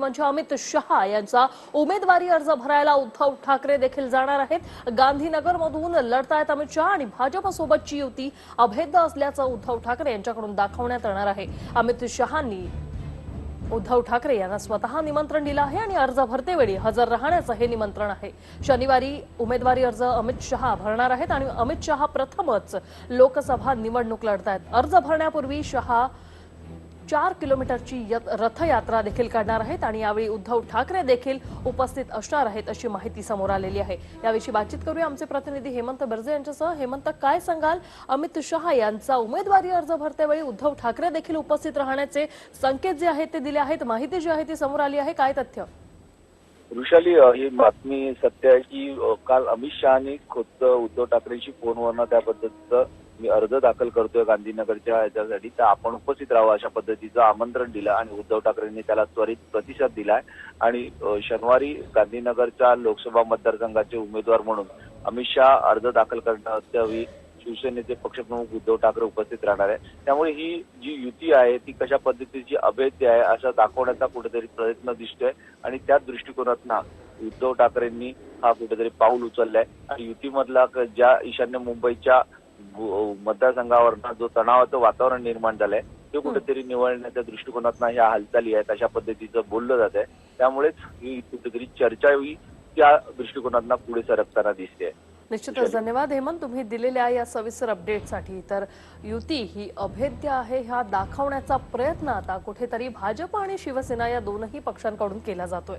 म्हणजे अमित शहा यांचा उमेदवारी अर्ज भरायला उद्धव ठाकरे देखील जाणार आहेत. गांधीनगरमधून लढतायत अमित शहा आणि भाजपसोबतची युती अभेद्य असल्याचं उद्धव ठाकरे यांच्याकडून दाखवण्यात येणार आहे. अमित शहांनी उद्धव ठाकरे यांना स्वतः निमंत्रण दिलं आहे आणि अर्ज भरतेवेळी हजर राहण्याचं हे निमंत्रण आहे. शनिवारी उमेदवारी अर्ज अमित शहा भरणार आहेत आणि अमित शहा प्रथमच लोकसभा निवडणूक लढतायत. अर्ज भरण्यापूर्वी शहा चार किलोमीटरची रथयात्रा देखील काढणार आहेत आणि यावेळी उद्धव ठाकरे देखील उपस्थित असणार आहेत अशी माहिती समोर आलेली आहे. याविषयी बातचीत करूया आमचे प्रतिनिधी हेमंत बर्जे यांच्यासह. हेमंत काय सांगाल? अमित शहा यांचा उमेदवारी अर्ज भरतेवेळी उद्धव ठाकरे देखील उपस्थित राहण्याचे संकेत जे आहेत ते दिले आहेत. माहिती जी आहे ती समोर आली आहे. काय तथ्य? वृषाली ही बातमी सत्य आहे की काल अमित शहानी खुद्द उद्धव ठाकरेंशी फोनवरनं त्याबद्दलचं मी अर्ज दाखल करतोय गांधीनगरच्या याच्यासाठी. तर आपण उपस्थित राहावं अशा पद्धतीचं आमंत्रण दिलं आणि उद्धव ठाकरेंनी त्याला त्वरित प्रतिसाद दिलाय. आणि शनिवारी गांधीनगरच्या लोकसभा मतदारसंघाचे उमेदवार म्हणून अमित शहा अर्ज दाखल करण्याच्यावेळी शिवसेनेचे पक्षप्रमुख उद्धव ठाकरे उपस्थित राहणार आहे त्यामुळे ही जी युती आहे ती कशा पद्धतीची अभेद्य आहे असं दाखवण्याचा कुठेतरी प्रयत्न दिसतोय. आणि त्या दृष्टिकोनातनं उद्धव ठाकरेंनी हा कुठेतरी पाऊल उचललाय. आणि युतीमधला ज्या ईशान्य मुंबईच्या गु- मतदारसंघावरनं जो तणावाचं वातावरण निर्माण झालंय ते कुठेतरी निवडण्याच्या दृष्टिकोनातनं ह्या हालचाली आहेत अशा पद्धतीचं बोललं जात आहे त्यामुळेच ही कुठेतरी चर्चा ही त्या दृष्टिकोनातनं पुढे सरकताना दिसते. निश्चितच धन्यवाद हेमंत. तुम्ही दिलेल्या या सविस्तर अपडेटसाठी. तर युती ही अभेद्य आहे ह्या दाखवण्याचा प्रयत्न आता कुठेतरी भाजप आणि शिवसेना या दोनही पक्षांकडून केला जातोय.